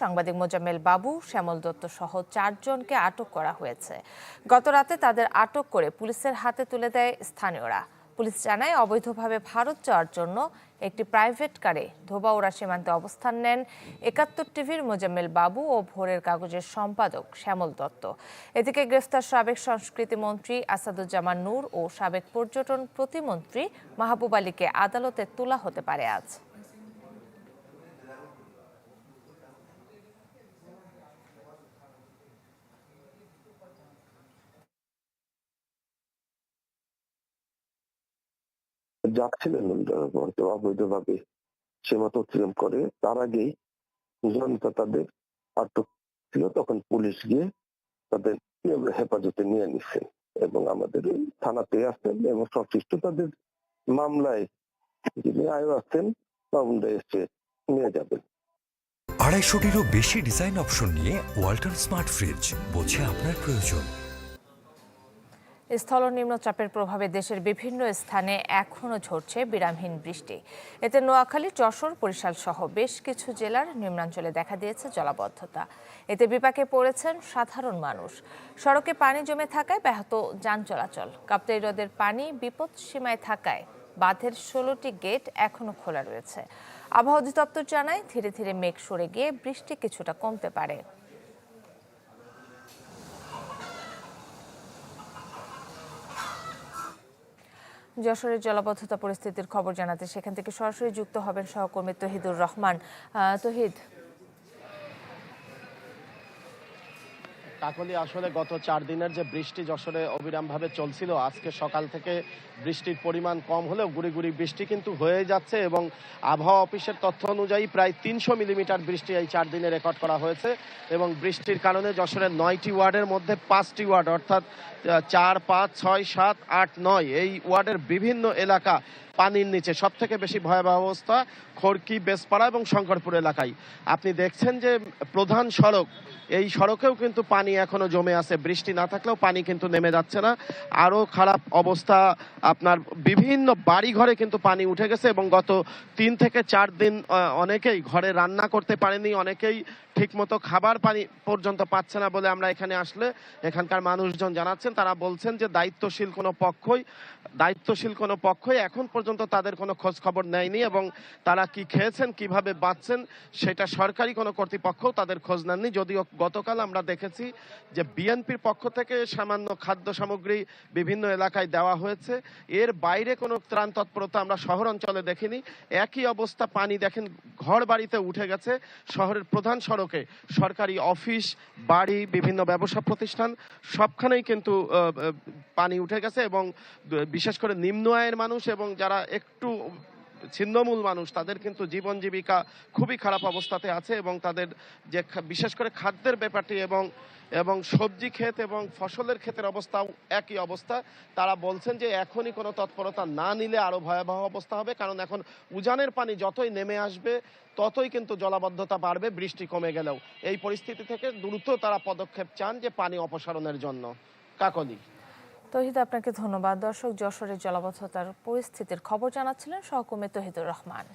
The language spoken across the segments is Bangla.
সাংবাদিক মোজাম্মেল বাবু, শ্যামল দত্ত সহ চারজনকে আটক করা হয়েছে। গত রাতে তাদের আটক করে পুলিশের হাতে তুলে দেয় স্থানীয়রা। পুলিশ জানায়, অবৈধভাবে ভারত যাওয়ার জন্য একটি প্রাইভেট কারে ধোবাউড়া সীমান্তে অবস্থান নেন একাত্তর টিভির মোজাম্মেল বাবু ও ভোরের কাগজের সম্পাদক শ্যামল দত্ত। এদিকে গ্রেফতার সাবেক সংস্কৃতি মন্ত্রী আসাদুজ্জামান নূর ও সাবেক পর্যটন প্রতিমন্ত্রী মাহবুব আলীকে আদালতে তোলা হতে পারে আজ। যাচ্ছিলেন অবৈধভাবে সীমান্ত অতিক্রম করে। তার আগেই জনতা তাদের আটক ছিল। তখন পুলিশ গিয়ে তাদের হেফাজতে নিয়ে নিচ্ছেন এবং আমাদের এই থানাতে আসছেন এবং সংশ্লিষ্ট তাদের মামলায় যিনি আয়ো আছেন মামলা এসে নিয়ে যাবেন। আড়াইশোটিরও বেশি ডিজাইন অপশন নিয়ে ওয়াল্টন স্মার্ট ফ্রিজ বোঝে আপনার প্রয়োজন। স্থল নিম্নচাপের প্রভাবে দেশের বিভিন্ন স্থানে এখনও ঝরছে বিরামহীন বৃষ্টি। এতে নোয়াখালী, যশোর, বরিশাল সহ বেশ কিছু জেলার নিম্নাঞ্চলে দেখা দিয়েছে জলাবদ্ধতা। এতে বিপাকে পড়েছেন সাধারণ মানুষ। সড়কে পানি জমে থাকায় ব্যাহত যান চলাচল। কাপ্তাই হ্রদের পানি বিপদ সীমায় থাকায় বাঁধের ষোলোটি গেট এখনও খোলা রয়েছে। আবহাওয়া অধিদপ্তর জানায়, ধীরে ধীরে মেঘ সরে গিয়ে বৃষ্টি কিছুটা কমতে পারে। যশোরের জলাবদ্ধতা পরিস্থিতির খবর জানাতে সেখান থেকে সরাসরি যুক্ত হবেন সহকর্মী তহিদুর রহমান। তহিদ। কাকলি, আসলে গত চার দিনের যে বৃষ্টি যশোরে অবিরামভাবে চলছিল, আজকে সকাল থেকে বৃষ্টির পরিমাণ কম হলেও গুড়ি গুড়ি বৃষ্টি কিন্তু হয়ে যাচ্ছে এবং আবহাওয়া অফিসের তথ্য অনুযায়ী প্রায় তিনশো মিলিমিটার বৃষ্টি এই চার দিনে রেকর্ড করা হয়েছে এবং বৃষ্টির কারণে যশোরের নয়টি ওয়ার্ডের মধ্যে পাঁচটি ওয়ার্ড, অর্থাৎ চার পাঁচ ছয় সাত আট নয়। এই ওয়ার্ডের বিভিন্ন এলাকা পানির নিচে। সব থেকে বেশি ভয়াবহ অবস্থা খড়কি, বেসপাড়া এবং শঙ্করপুর এলাকায়। আপনি দেখছেন যে প্রধান সড়ক, এই সড়কেও কিন্তু পানি এখনও জমে আছে। বৃষ্টি না থাকলেও পানি কিন্তু নেমে যাচ্ছে না। আরও খারাপ অবস্থা, আপনার বিভিন্ন বাড়ি ঘরে কিন্তু পানি উঠে গেছে এবং গত তিন থেকে চার দিন অনেকেই ঘরে রান্না করতে পারেনি, অনেকেই ঠিকমতো খাবার পানি পর্যন্ত পাচ্ছে না বলে আমরা এখানে আসলে এখানকার মানুষজন জানাচ্ছেন। তারা বলছেন যে দায়িত্বশীল কোনো পক্ষই দায়িত্বশীল কোনো পক্ষই এখন পর্যন্ত তাদের কোনো খোঁজ খবর নেয়নি এবং তারা কি খেয়েছেন, কীভাবে বাঁচছেন, সেটা সরকারি কোনো কর্তৃপক্ষ তাদের খোঁজ নেননি। যদিও গতকাল আমরা দেখেছি যে বিএনপির পক্ষ থেকে সামান্য খাদ্য সামগ্রী বিভিন্ন এলাকায় দেওয়া হয়েছে। এর বাইরে কোনো ত্রাণ তৎপরতা আমরা শহর অঞ্চলে দেখিনি। একই অবস্থা, পানি দেখেন, ঘর বাড়িতে উঠে গেছে। শহরের প্রধান সড়কে সরকারি অফিস, বাড়ি, বিভিন্ন ব্যবসা প্রতিষ্ঠান, সবখানেই কিন্তু পানি উঠে গেছে এবং বিশেষ করে নিম্ন আয়ের মানুষ এবং যারা একটু ছিন্নমূল মানুষ, তাদের কিন্তু জীবন জীবিকা খুবই খারাপ অবস্থাতে আছে এবং তাদের যে বিশেষ করে খাদ্যের ব্যাপারটি এবং এবং সবজি ক্ষেত এবং ফসলের ক্ষেতের অবস্থাও একই অবস্থা। তারা বলছেন যে এখনই কোনো তৎপরতা না নিলে আরও ভয়াবহ অবস্থা হবে, কারণ এখন উজানের পানি যতই নেমে আসবে, ততই কিন্তু জলাবদ্ধতা বাড়বে, বৃষ্টি কমে গেলেও। এই পরিস্থিতি থেকে দ্রুত তারা পদক্ষেপ চান যে পানি অপসারণের জন্য। কাকলি। তহিদ আপনাকে ধন্যবাদ। দর্শক যশোরের জলাবদ্ধতার পরিস্থিতির খবর জানাচ্ছিলেন সহকর্মী তহিদুর রহমান।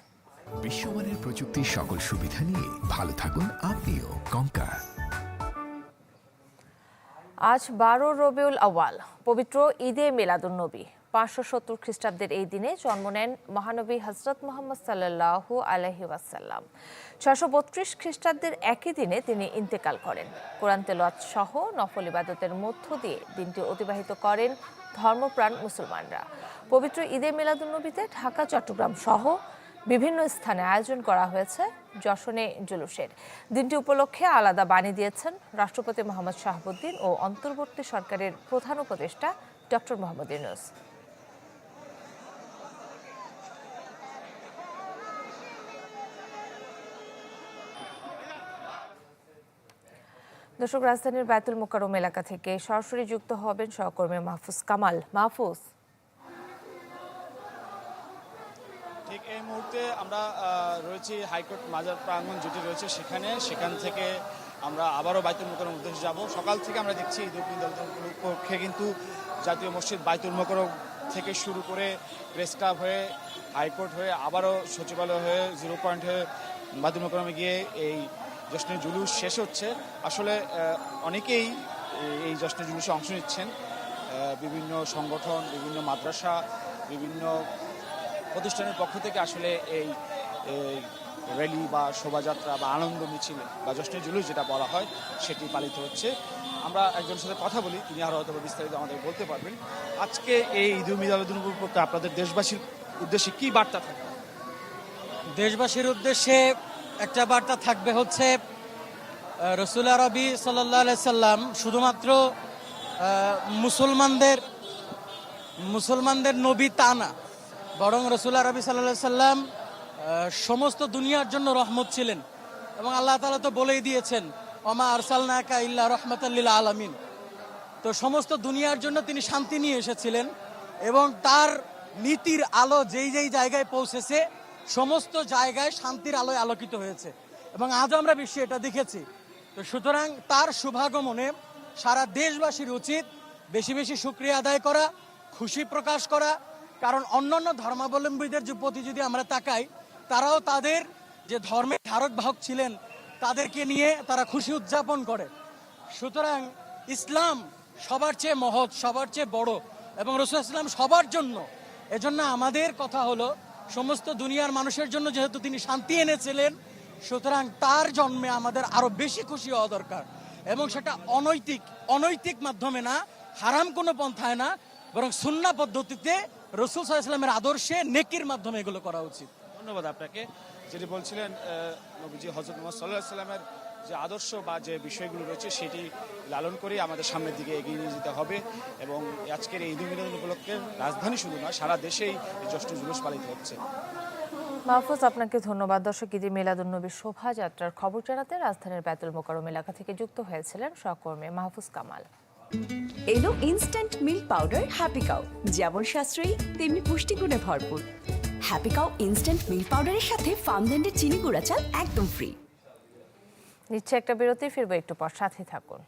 বিশ্বমানের প্রযুক্তির সকল সুবিধা নিয়ে ভালো থাকুন আপনিও। কঙ্কা। আজ বারো রবিউল আওয়াল পবিত্র ঈদে মিলাদুন নবী। পাঁচশো সত্তর খ্রিস্টাব্দের এই দিনে জন্ম নেন মহানবী হজরত মোহাম্মদ সাল্লাহু আলহি ওয়াসাল্লাম। ছশো বত্রিশ খ্রিস্টাব্দের একই দিনে তিনি ইন্তেকাল করেন। কোরআন তেলোয়াত সহ নফল ইবাদতের মধ্য দিয়ে দিনটি অতিবাহিত করেন ধর্মপ্রাণ মুসলমানরা। পবিত্র ঈদে মিলাদুন্নবীতে ঢাকা, চট্টগ্রাম সহ বিভিন্ন স্থানে আয়োজন করা হয়েছে যশনে জুলুসের। দিনটি উপলক্ষে আলাদা বাণী দিয়েছেন রাষ্ট্রপতি মোহাম্মদ শাহাবুদ্দিন ও অন্তর্বর্তী সরকারের প্রধান উপদেষ্টা ডক্টর মোহাম্মদ ইউনুস। দর্শক, রাজধানীর বায়তুল মোকারম এলাকা থেকে সরাসরি যুক্ত হবেন সহকর্মী মাহফুজ কামাল। মাহফুজ। ঠিক এই মুহূর্তে আমরা রয়েছি হাইকোর্ট মাজার প্রাঙ্গণ যেটি রয়েছে সেখানে। সেখান থেকে আমরা আবারও বাইতুল মোকরম উদ্দেশ্যে যাব। সকাল থেকে আমরা দেখছি ঈদ পক্ষে কিন্তু জাতীয় মসজিদ বাইতুল মোকরম থেকে শুরু করে প্রেস ক্লাব হয়ে, হাইকোর্ট হয়ে, আবারও সচিবালয় হয়ে, জিরো পয়েন্ট হয়ে বাইতুল মোকরমে গিয়ে এই জশ্নের জুলুস শেষ হচ্ছে। আসলে অনেকেই এই- জশ্নের জুলুসে অংশ নিচ্ছেন। বিভিন্ন সংগঠন, বিভিন্ন মাদ্রাসা, বিভিন্ন প্রতিষ্ঠানের পক্ষ থেকে আসলে এই র্যালি বা শোভাযাত্রা বা আনন্দ মিছিল বা জশ্নের জুলুস যেটা বলা হয়, সেটি পালিত হচ্ছে। আমরা একজনের সাথে কথা বলি, তিনি আরও হয়তো বিস্তারিত আমাদের বলতে পারবেন। আজকে এই ঈদ মিলাদুল উপলক্ষে আপনাদের দেশবাসীর উদ্দেশ্যে কি বার্তা থাকে দেশবাসীর উদ্দেশ্যে একটা বার্তা থাকবে হচ্ছে রসুল আরবি সাল্লাহ সাল্লাম শুধুমাত্র মুসলমানদের মুসলমানদের নবী তা না, বরং রসুল আরবি সাল্লাহ সাল্লাম সমস্ত দুনিয়ার জন্য রহমত ছিলেন। এবং আল্লাহ তালা তো বলেই দিয়েছেন অমা আরসালনাকা ইল্লা রহমতাল্লিল আলামিন। তো সমস্ত দুনিয়ার জন্য তিনি শান্তি নিয়ে এসেছিলেন এবং তার নীতির আলো যেই যেই জায়গায় পৌঁছেছে সমস্ত জায়গায় শান্তির আলোয় আলোকিত হয়েছে। এবং আজ আমরা বিশ্বে এটা দেখেছি। তো সুতরাং তার শুভাগমনে সারা দেশবাসীর উচিত বেশি বেশি সুক্রিয়া আদায় করা, খুশি প্রকাশ করা। কারণ অন্যান্য ধর্মাবলম্বীদের যে প্রতি যদি আমরা তাকাই, তারাও তাদের যে ধর্মের ধারক বাহক ছিলেন, তাদেরকে নিয়ে তারা খুশি উদযাপন করে। সুতরাং ইসলাম সবার চেয়ে মহৎ, সবার চেয়ে বড় এবং রসুল ইসলাম সবার জন্য। এজন্য আমাদের কথা হলো সমস্ত দুনিয়ার মানুষের জন্য যেহেতু তিনি শান্তি এনেছিলেন, সুতরাং তার জন্মে আমাদের আরও বেশি খুশি হওয়া দরকার। এবং সেটা অনৈতিক অনৈতিক মাধ্যমে না, হারাম কোনো পন্থায় না, বরং সুন্না পদ্ধতিতে রসুল সাল্লাহ ইসলামের আদর্শে নেকির মাধ্যমে এগুলো করা উচিত। ধন্যবাদ আপনাকে। যেটি বলছিলেন নবীজি হজরত মোহাম্মদ সাল্লাহ সাল্লামের যে আদর্শ বা যে বিষয়গুলো রয়েছে সেটি লালন করে আমাদের সামনের দিকে এগিয়ে নিয়ে যেতে হবে এবং আজকের এই ঈদ উল মিলাদ উপলক্ষে রাজধানী শুধু নয় সারা দেশেই এই জ্যৈষ্ঠ জুলুস পালিত হচ্ছে। মাহফুজ আপনাকে ধন্যবাদ। দর্শক ঈদে মিলাদুন্নবীর শোভাযাত্রার খবর জানাতে রাজধানীর ব্যাতুল মোকারম এলাকা থেকে যুক্ত হয়েছিলেন সহকর্মী মাহফুজ কামাল। এলো instant milk powder happy cow যেমন সাশ্রয়ী তেমনি পুষ্টিগুণে ভরপুর। হ্যাপি কাউ ইনস্ট্যান্ট মিল্ক পাউডারের সাথে ফার্মল্যান্ডের চিনি গুঁড়া চাল একদম ফ্রি নিচ্ছে একটা বিরতি ফিরবো একটু পর সাথে থাকুন।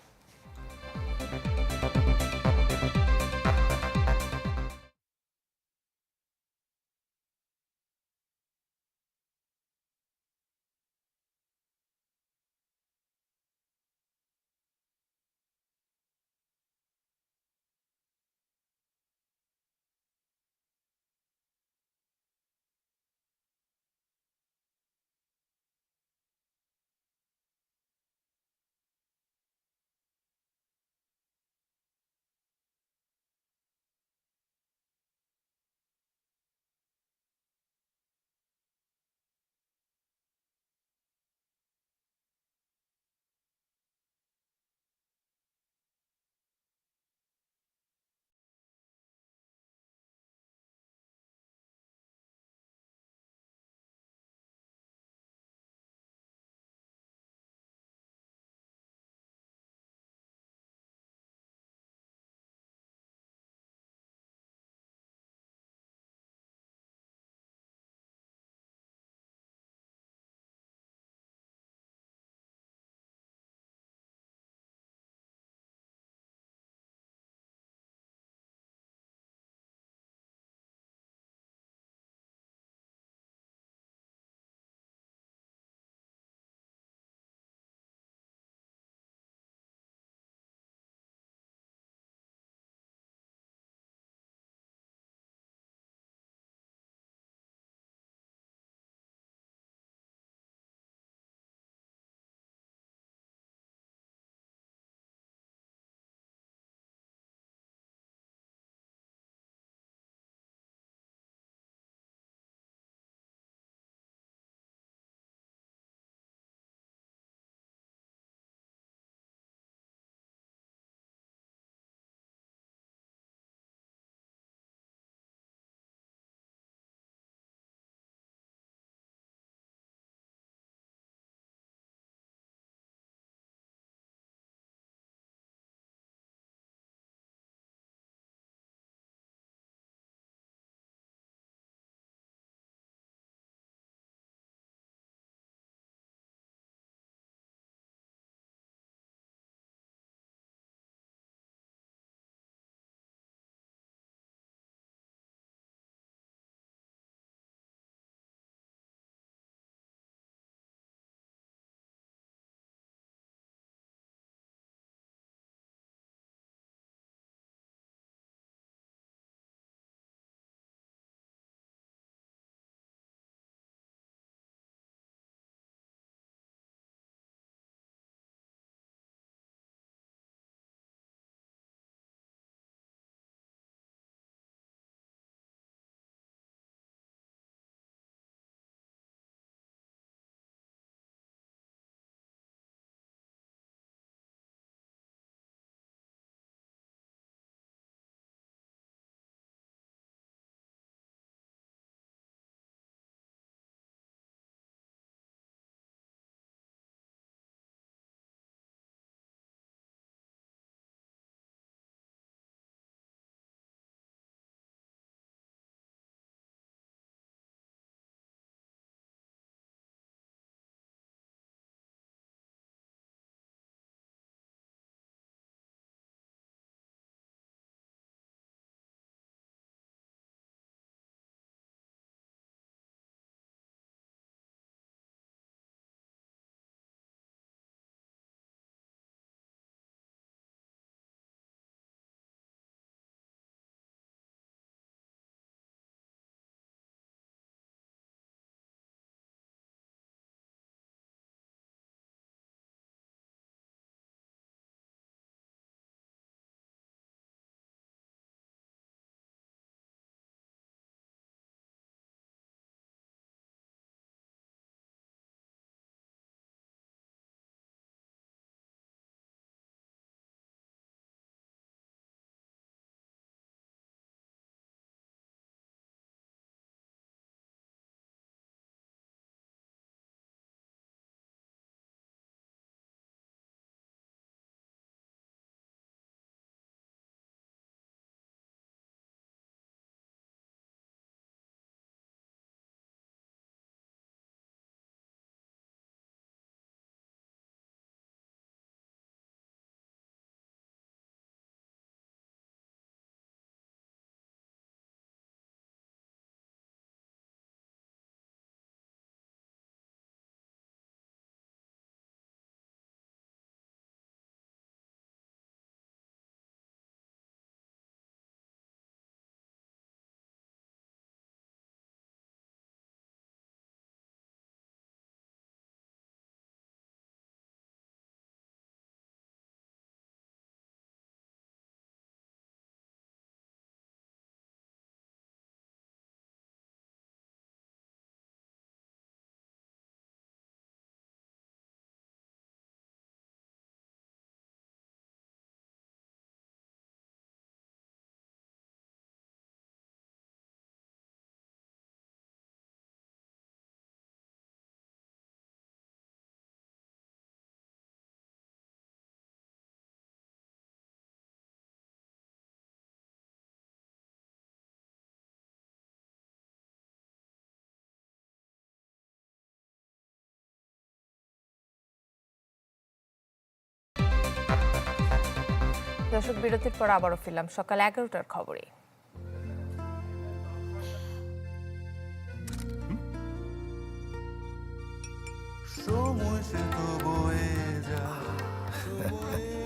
দর্শক বিরতির পর আবারও ফিরলাম সকাল এগারোটার খবরে।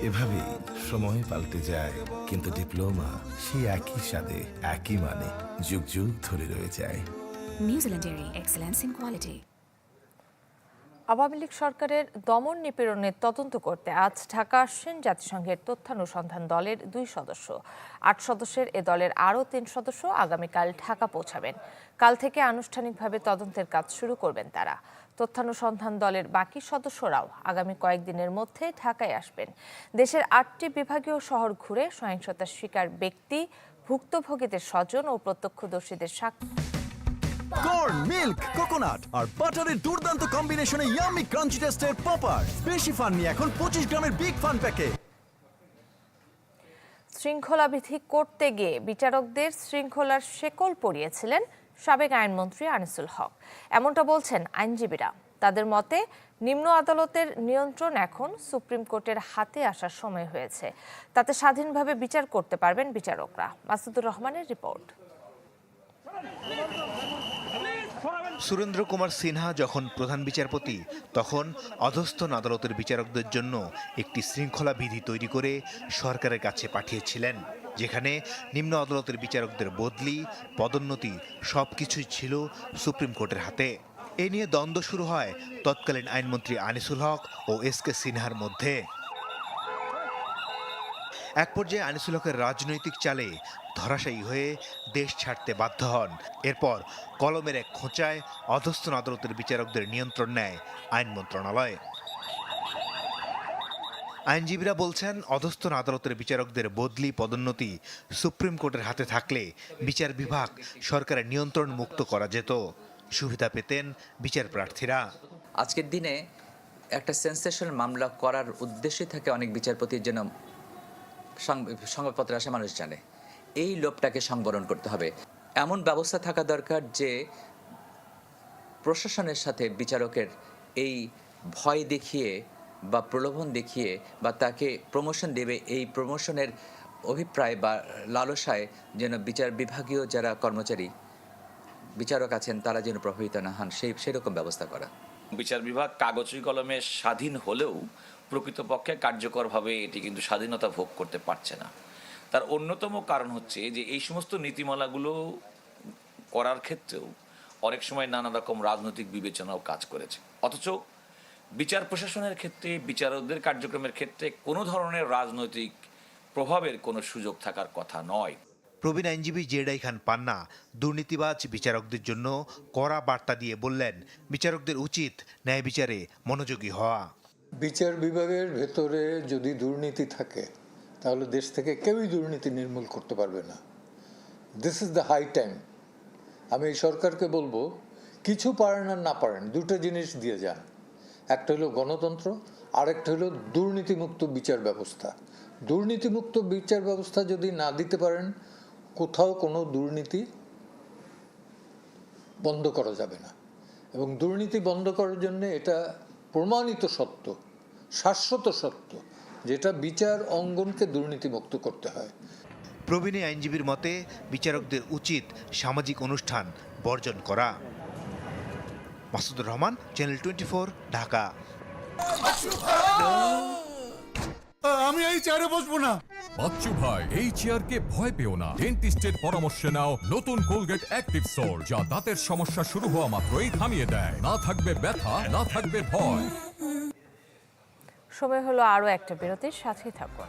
এভাবেই সময় পাল্টে যায় কিন্তু ডিপ্লোমা সেই একই স্বাদে একই মানে যুগ যুগ ধরে রয়ে যায়। Dairy Excellence in Quality. Awami League সরকারের দমন নিপীড়নের তদন্ত করতে আজ ঢাকা আসছেন জাতিসংঘের তথ্যানুসন্ধান দলের দুই সদস্য। আট সদস্যের এ দলের আরও তিন সদস্য আগামীকাল ঢাকা পৌঁছাবেন। কাল থেকে আনুষ্ঠানিকভাবে তদন্তের কাজ শুরু করবেন তারা। তথ্যানুসন্ধান দলের বাকি সদস্যরাও আগামী কয়েকদিনের মধ্যে ঢাকায় আসবেন। দেশের আটটি বিভাগীয় শহর ঘুরে সহিংসতার শিকার ব্যক্তি, ভুক্তভোগীদের স্বজন ও প্রত্যক্ষদর্শীদের সাক্ষী কর্ন মিল্ক কোকোনাট আর বাটারের দুর্দান্ত কম্বিনেশনে ইয়ামি ক্রাঞ্চি টেস্টের পপার বেশি ফান নিয়ে এখন পঁচিশ গ্রামের বিগ ফান প্যাকে শৃঙ্খলাবিধি করতে গিয়ে বিচারকদের শৃঙ্খলার শেকল পরিয়েছিলেন সাবেক আইনমন্ত্রী আনিসুল হক। এমনটা বলছেন আইনজীবীরা। তাদের মতে, নিম্ন আদালতের নিয়ন্ত্রণ এখন সুপ্রিম কোর্টের হাতে আসার সময় হয়েছে। তাতে স্বাধীনভাবে বিচার করতে পারবেন বিচারকরা। মাসুদুর রহমানের রিপোর্ট। সুরেন্দ্র কুমার সিনহা যখন প্রধান বিচারপতি, তখন অধস্থন আদালতের বিচারকদের জন্য একটি শৃঙ্খলা বিধি তৈরি করে সরকারের কাছে পাঠিয়েছিলেন, যেখানে নিম্ন আদালতের বিচারকদের বদলি, পদোন্নতি সব কিছুই ছিল সুপ্রিম কোর্টের হাতে। এ নিয়ে দ্বন্দ্ব শুরু হয় তৎকালীন আইনমন্ত্রী আনিসুল হক ও এস কে সিনহার মধ্যে। এক পর্যায়ে আনিসুল হকের রাজনৈতিক চালে ধরাশায়ী হয়ে দেশ ছাড়তে বাধ্য হন। এরপর কলমের এক খোঁচায় অধস্থন আদালতের বিচারকদের নিয়ন্ত্রণ নেয় আইন মন্ত্রণালয়। আইনজীবীরা বলছেন অধস্থন আদালতের বিচারকদের বদলি পদোন্নতি সুপ্রিম কোর্টের হাতে থাকলে বিচার বিভাগ সরকারের নিয়ন্ত্রণ মুক্ত করা যেত। সুবিধা পেতেন বিচার প্রার্থীরা। আজকের দিনে একটা সেন্সেশনাল মামলা করার উদ্দেশ্যে থাকে অনেক বিচারপতির জন্য সংবাদপত্রে আসে, মানুষ জানে। এই লোভটাকে সংবরণ করতে হবে। এমন ব্যবস্থা থাকা দরকার যে, প্রশাসনের সাথে বিচারকের এই ভয় দেখিয়ে বা প্রলোভন দেখিয়ে বা তাকে প্রমোশন দেবে, এই প্রমোশনের অভিপ্রায় বা লালসায় যেন বিচার বিভাগীয় যারা কর্মচারী, বিচারক আছেন, তারা যেন প্রভাবিত না হন, সেই, সেরকম ব্যবস্থা করা। বিচার বিভাগ কাগজে কলমে স্বাধীন হলেও প্রকৃতপক্ষে কার্যকরভাবে এটি কিন্তু স্বাধীনতা ভোগ করতে পারছে না। তার অন্যতম কারণ হচ্ছে যে এই সমস্ত নীতিমালাগুলো করার ক্ষেত্রেও অনেক সময় নানা রকম রাজনৈতিক বিবেচনাও কাজ করেছে। অথচ বিচার প্রশাসনের ক্ষেত্রে, বিচারকদের কার্যক্রমের ক্ষেত্রে কোনো ধরনের রাজনৈতিক প্রভাবের কোনো সুযোগ থাকার কথা নয়। প্রবীণ আইনজীবী জেডাই খান পান্না দুর্নীতিবাজ বিচারকদের জন্য কড়া বার্তা দিয়ে বললেন, বিচারকদের উচিত ন্যায় বিচারে মনোযোগী হওয়া। বিচার বিভাগের ভেতরে যদি দুর্নীতি থাকে, তাহলে দেশ থেকে কেউই দুর্নীতি নির্মূল করতে পারবে না। This is the high time আমি এই সরকারকে বলব, কিছু পারেন আর না পারেন, দুটো জিনিস দিয়ে যান। একটা হলো গণতন্ত্র, আরেকটা হলো দুর্নীতিমুক্ত বিচার ব্যবস্থা। দুর্নীতিমুক্ত বিচার ব্যবস্থা যদি না দিতে পারেন কোথাও কোনো দুর্নীতি বন্ধ করা যাবে না। এবং দুর্নীতি বন্ধ করার জন্য এটা প্রমাণিত সত্য শাশ্বত সত্য যেটা বিচার অঙ্গনকে দুর্নীতিমুক্ত করতে হয়। প্রবীণী আইনজীবীর মতে বিচারকদের উচিত সামাজিক অনুষ্ঠান বর্জন করা। Masudur Rahman channel twenty four Dhaka আমি এই চেয়ারে বসবো না। ভাই, এই চেয়ারকে ভয় পেও না। নতুন অ্যাক্টিভ যা দাঁতের সমস্যা শুরু হওয়া থামিয়ে দেয়। না থাকবে ব্যথা, না থাকবে ভয়। সময় হলো আরও একটা বিরতির সাথে থাকুন।